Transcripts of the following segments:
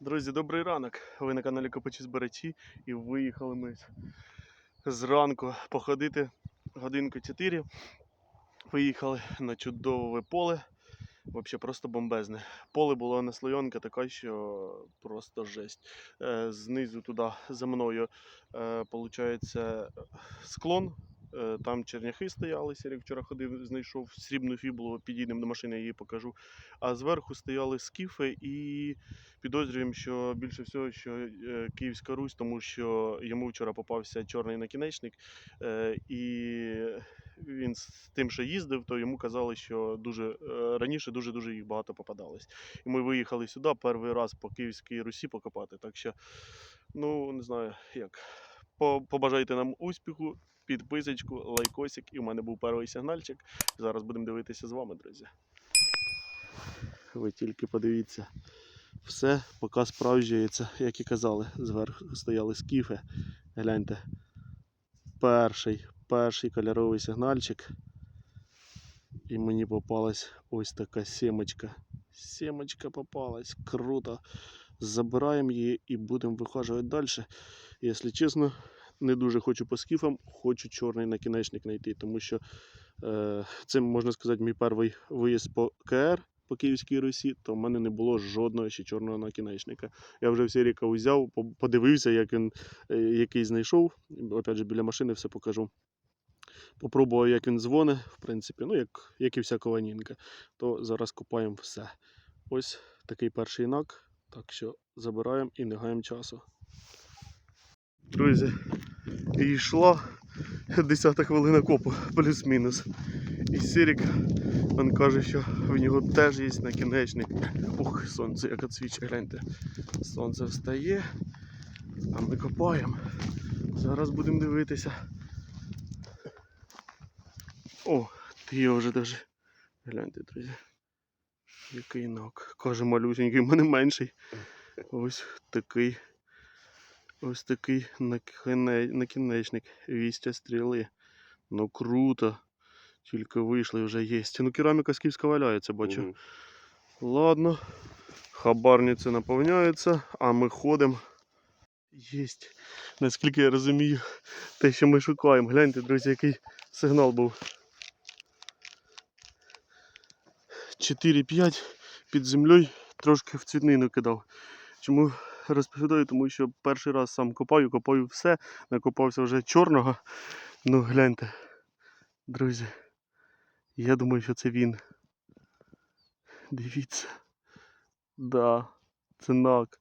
Друзі, добрий ранок. Ви на каналі Копачі Збирачі і виїхали ми зранку походити годинку 4. Виїхали на чудове поле. Взагалі просто бомбезне. Поле було наслойонка така, що просто жесть. Е, знизу туди за мною е, получається склон. Е, Там черняхи стояли, Сірік вчора ходив, знайшов срібну фіблу, підійдемо до машини, я її покажу. А зверху стояли скіфи і підозрюємо, що більше всього, що е, Київська Русь, тому що йому вчора попався чорний накінечник, е, і він з тим, що їздив, то йому казали, що дуже раніше дуже дуже їх багато попадалось. І ми виїхали сюди перший раз по Київській Русі покопати. Так що, ну не знаю як. Побажайте нам успіху, підписочку, лайкосик. І в мене був перший сигнальчик. Зараз будемо дивитися з вами, друзі. Ви тільки подивіться. Все поки справджується, як і казали. Зверху стояли скіфи. Гляньте. Перший, перший кольоровий сигнальчик. І мені попалась ось така сімочка. Сімочка попалась. Круто. Забираємо її і будемо вихажувати далі. Якщо чесно, не дуже хочу по скіфам, хочу чорний накінечник знайти, тому що е, це, можна сказати, мій перший виїзд по КР по Київській Русі, то в мене не було жодного ще чорного накінечника. Я вже всі ріка взяв, подивився, як він е, який знайшов. Опять же, біля машини все покажу. Попробував, як він дзвонить, в принципі, ну, як, як і вся кованінка. То зараз купаємо все. Ось такий перший нак. Так що забираємо і не гаємо часу. Друзі, і йшла 10 хвилина копу, плюс-мінус. І Сірік, він каже, що в нього теж є накінечник. Ух, сонце як відсвічує, гляньте. Сонце встає, а ми копаємо. Зараз будемо дивитися. О, ти його вже даже. Гляньте, друзі. Який нок. Каже малюсенький, в мене менший. Ось такий. Ось такий накінечник. Вістя стріли. Ну круто. Тільки вийшли вже є. Ну кераміка скіфська валяється, бачу. Мгм. Ладно. Хабарниці наповняються, а ми ходимо. Єсть. Наскільки я розумію, те, що ми шукаємо. Гляньте, друзі, який сигнал був. 4-5 під землею трошки в цвітнину кидав. Чому розповідаю? Тому що перший раз сам копаю, копаю все, накопався вже чорного. Ну гляньте, друзі. Я думаю, що це він. Дивіться. Да, це нак.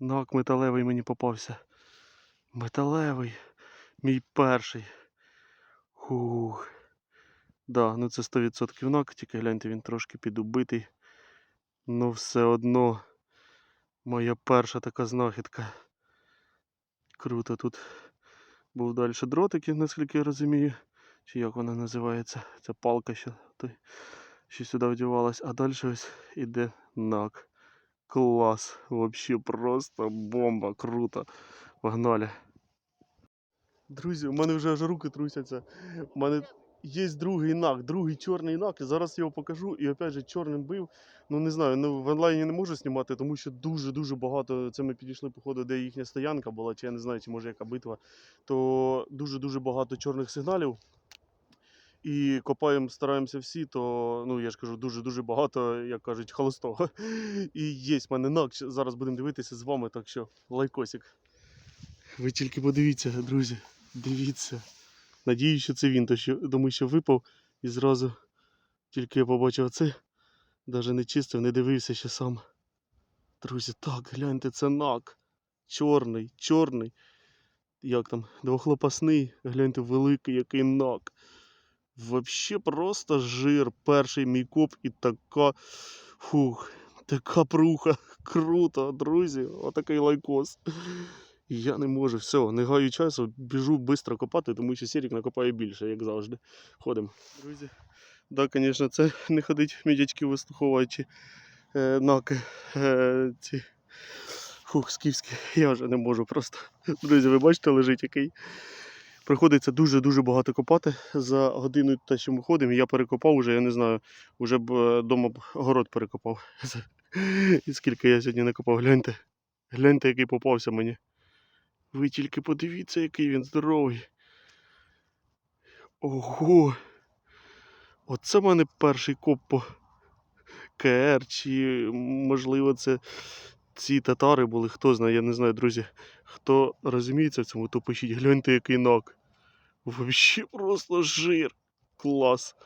Нак металевий мені попався. Металевий. Мій перший. Хух. Да, ну це 100% нак, тільки гляньте, він трошки підубитий. Ну все одно моя перша така знахідка. Круто тут був далі дротик, наскільки я розумію. Чи як вона називається? Це палка, що, той, що сюди вдівалась. А далі ось іде нак. Клас. Вообще просто бомба, круто. Погнали. Друзі, у мене вже аж руки трусяться. У мене є другий нак, другий чорний нак. Зараз я його покажу. І опять же чорним бив. Ну не знаю, ну в онлайні не можу знімати, тому що дуже-дуже багато. Це ми підійшли, походу, де їхня стоянка була, чи я не знаю, чи може яка битва. То дуже-дуже багато чорних сигналів. І копаємо, стараємося всі, то ну я ж кажу, дуже-дуже багато, як кажуть, холостого. І є в мене нак. Зараз будемо дивитися з вами, так що лайкосик. Ви тільки подивіться, друзі. Дивіться. Надіюсь, що це він, то тому що випав і зразу тільки я побачив це. Навіть не чистив, не дивився ще сам. Друзі, так, гляньте, це нак. Чорний, чорний. Як там, двохлопасний, гляньте, великий який нак. Вообще просто жир. Перший мій коп і така. Фух, така пруха. Круто, друзі. Отакий лайкос. Я не можу, все, не гаю часу, біжу швидко копати, тому що Сірік накопає більше, як завжди. Ходимо. Друзі, да, звісно, це не ходить мідячки вистуховуючи е, наки е, ці. Фух, скіфські, я вже не можу просто. Друзі, ви бачите, лежить який. Приходиться дуже-дуже багато копати за годину те, що ми ходимо. Я перекопав вже, я не знаю, вже б вдома б город перекопав. І скільки я сьогодні накопав, гляньте. Гляньте, який попався мені. Ви тільки подивіться, який він здоровий. Ого! Оце в мене перший коп по КР, чи можливо це ці татари були, хто знає, я не знаю, друзі. Хто розуміється в цьому, то пишіть. Гляньте, який нок. Вообще просто жир. Клас.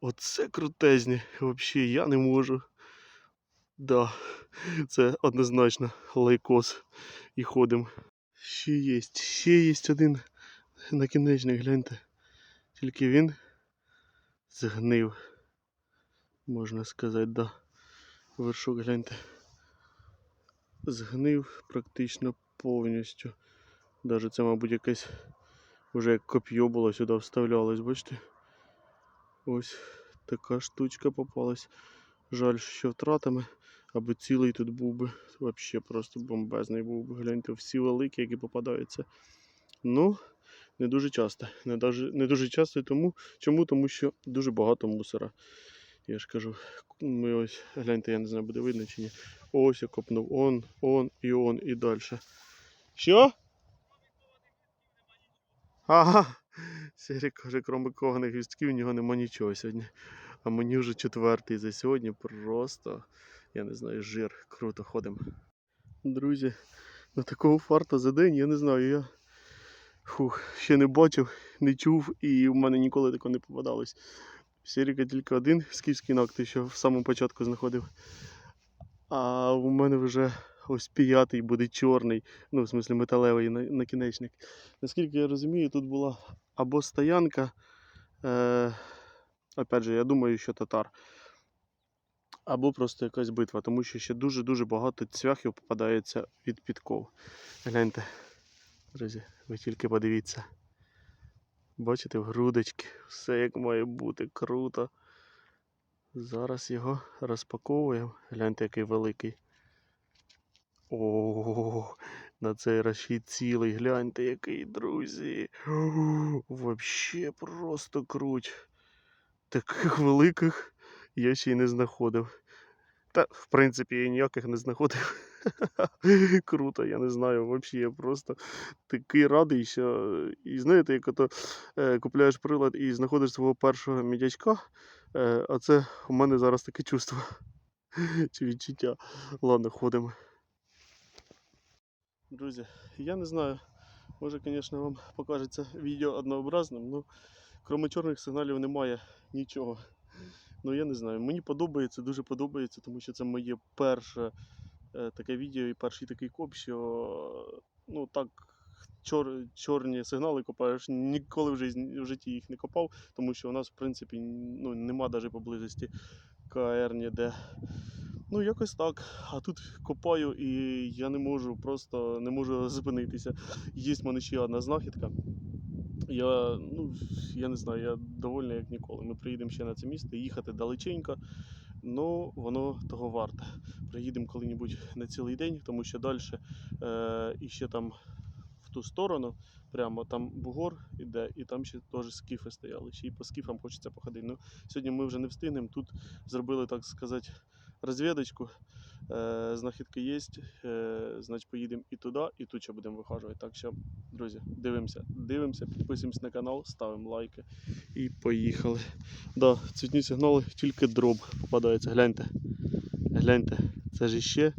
Оце крутезні. Вообще я не можу. Да, це однозначно лайкос. І ходимо. Ще є, ще є один накінечник, гляньте. Тільки він згнив. Можна сказати, да. Вершок гляньте. Згнив практично повністю. Даже це, мабуть, якесь вже як коп'є було сюди вставлялось, бачите? Ось така штучка попалась. Жаль, що втратами, аби цілий тут був би. Взагалі просто бомбезний був би. Гляньте, всі великі, які попадаються. Ну, не дуже часто. Не, даже, не дуже часто тому. Чому? Тому що дуже багато мусора. Я ж кажу, ми ось, гляньте, я не знаю, буде видно чи ні. Ось я копнув он, он і он і далі. Що? Ага. Сірі каже, крім кованих гвістків, у нього нема нічого сьогодні. А мені вже четвертий за сьогодні. Просто, я не знаю, жир. Круто ходимо. Друзі, на такого фарта за день, я не знаю, я фух, ще не бачив, не чув, і в мене ніколи такого не попадалось. Сіріка тільки один скіфський нак, що в самому початку знаходив. А у мене вже ось п'ятий буде чорний, ну, в смислі металевий на- накінечник. Наскільки я розумію, тут була або стоянка, е, опять же, я думаю, що татар, або просто якась битва, тому що ще дуже-дуже багато цвяхів попадається від підков. Гляньте, друзі, ви тільки подивіться. Бачите, в грудочки, все як має бути, круто. Зараз його розпаковуємо. Гляньте, який великий. О, на цей раз цілий. Гляньте, який, друзі. Вообще просто круть. Таких великих я ще й не знаходив. Та, в принципі, я ніяких не знаходив. Круто, я не знаю. Взагалі, я просто такий радий, що. І знаєте, як ото е, купляєш прилад і знаходиш свого першого мідячка. Е, а це у мене зараз таке чувство. Чи відчуття. Ладно, ходимо. Друзі, я не знаю. Може, звісно, вам покажеться відео однообразним, але крім чорних сигналів немає нічого. Ну я не знаю. Мені подобається, дуже подобається, тому що це моє перше е, таке відео і перший такий коп, що ну так. Чор, чорні сигнали копаєш, ніколи в житті, їх не копав, тому що у нас, в принципі, ну, нема навіть поблизості КР ніде. Ну, якось так. А тут копаю і я не можу, просто не можу зупинитися. Є в мене ще одна знахідка. Я, ну, я не знаю, я довольний як ніколи. Ми приїдемо ще на це місто, їхати далеченько, але воно того варте. Приїдемо коли-небудь на цілий день, тому що далі е, і ще там в ту сторону, прямо там бугор іде, і там ще теж скіфи стояли. Ще й по скіфам хочеться походити. Ну, сьогодні ми вже не встигнемо. Тут зробили, так сказати, розвідочку. Е, знахідки є, е, значить поїдемо і туди, і тут ще будемо вихажувати. Так що, друзі, дивимося, дивимося, підписуємось на канал, ставимо лайки і поїхали. Да, цвітні сигнали, тільки дроб попадається. Гляньте. Гляньте, це ж іще,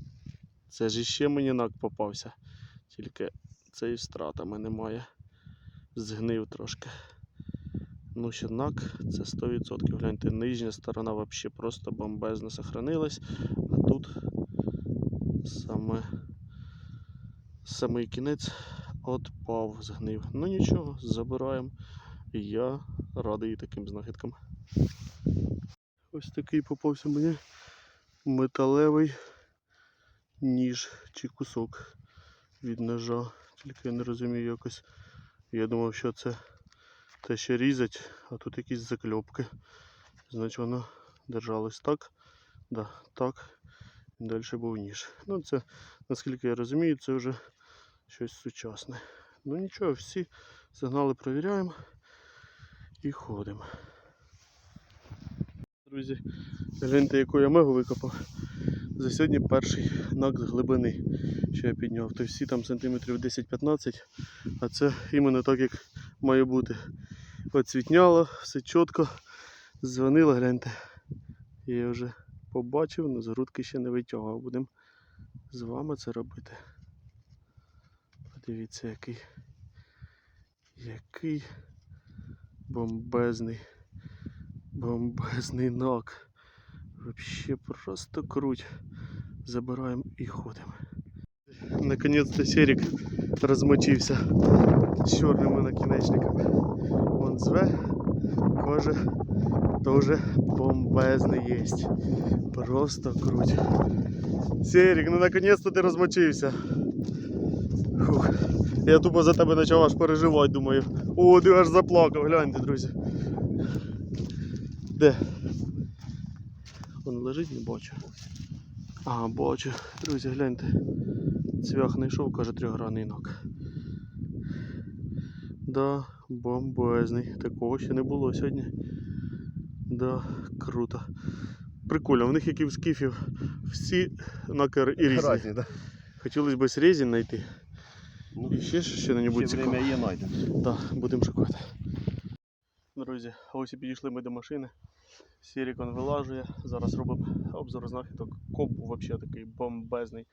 це ж іще мені нак попався. Тільки цей втратами немає. Згнив трошки. Ну, ще нак, це 100%. Гляньте, нижня сторона взагалі просто бомбезно сохранилась. А тут саме самий кінець отпав, згнив. Ну нічого, забираємо. Я радий таким знахідкам. Ось такий попався мені металевий ніж чи кусок від ножа. Тільки я не розумію якось. Я думав, що це те ще різать, а тут якісь закльопки. Значить воно держалось так, да, так. І далі був ніж. Ну це, наскільки я розумію, це вже щось сучасне. Ну нічого, всі сигнали перевіряємо і ходимо. Друзі, гляньте, яку я мегу викопав. За сьогодні перший нак з глибини, що я підняв. Тобто всі там сантиметрів 10-15, а це іменно так, як має бути. Оцвітняло, все чітко. Дзвонило, гляньте. Я вже побачив, але з грудки ще не витягував. Будемо з вами це робити. Подивіться, який. Який бомбезний. Бомбезний нок. Вообще просто круть. Забираємо і ходимо. Наконец-то серик розмочився з чорними накінечниками. Вон зве, каже, теж бомбезний єсть. Просто круть. Серик, ну наконец-то ти розмочився. Фух. Я тупо за тебе почав аж переживати, думаю. О, ти аж заплакав, гляньте, друзі. Де? Він лежить, не бачу. А, бачу. Друзі, гляньте. Цвях знайшов, каже, трьохгранний ног. Да, бомбезний. Такого ще не було сьогодні. Да, круто. Прикольно, в них як і в скіфів всі накери і різні. Разні, да? Хотілося б срізі знайти. Ну, І ще що-небудь ще цікаве. время є найдемо. Так, будемо шукати. Друзі, ось і підійшли ми до машини. Сірікон вилажує. Зараз робимо обзор знахідок. Коп взагалі такий бомбезний.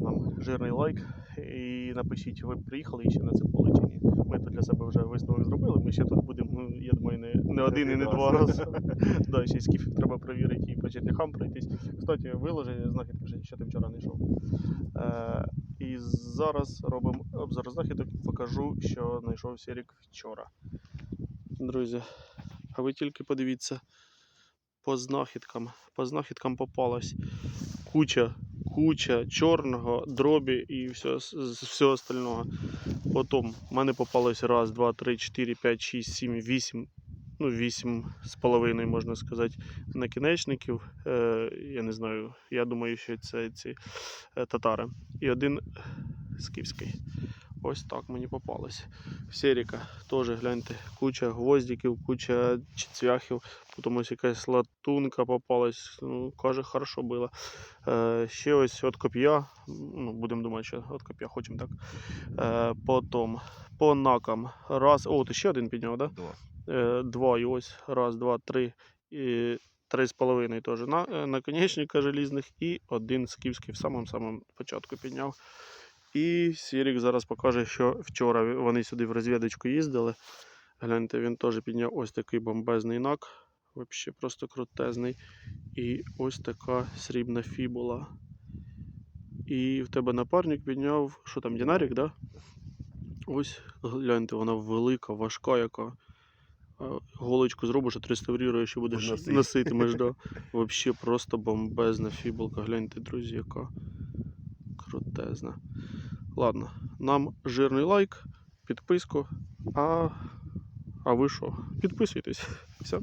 Нам жирний лайк. І напишіть, ви приїхали ще на це поле чи ні. Ми тут для себе вже висновок зробили. Ми ще тут будемо, ну, я думаю, не, не один і не два рази. да, ще й скіфів треба перевірити і по черняхам пройтись. Кстати, виложення знахідки, що ти вчора не йшов. Е, і зараз робимо обзор знахідок і покажу, що знайшов Сірік вчора. Друзі, а ви тільки подивіться по знахідкам. По знахідкам попалась куча, куча чорного, дробі і все, все остального. Потім в мене попалось раз, два, три, чотири, п'ять, шість, сім, вісім. Ну, вісім з половиною, можна сказати, накінечників. Е, я не знаю, я думаю, що це ці е, татари. І один скіфський. Ось так мені попалось. Серіка теж гляньте, куча гвоздиків, куча цвяхів, потім ось якась латунка попалась. Ну, каже, хорошо було. Е, ще ось от коп'я. Ну, будемо думати, що от коп'я хочемо так. Е, потім по накам. Раз. О, ти ще один підняв, так? Да? Два. Е, два і ось раз, два, три і три з половиною теж на, е, наконечника желізних і один скіфський в самому самому початку підняв. І Сірік зараз покаже, що вчора вони сюди в розвідочку їздили. Гляньте, він теж підняв ось такий бомбезний нак. Взагалі просто крутезний. І ось така срібна фібула. І в тебе напарник підняв, що там, динарік, да? Ось, гляньте, вона велика, важка яка. Голочку зробиш, отреставруєш і будеш Носити. носитимеш. Да. Взагалі просто бомбезна фібулка. Гляньте, друзі, яка крутезна. Ладно, нам жирний лайк, підписку. А, а ви що? Підписуйтесь. Все.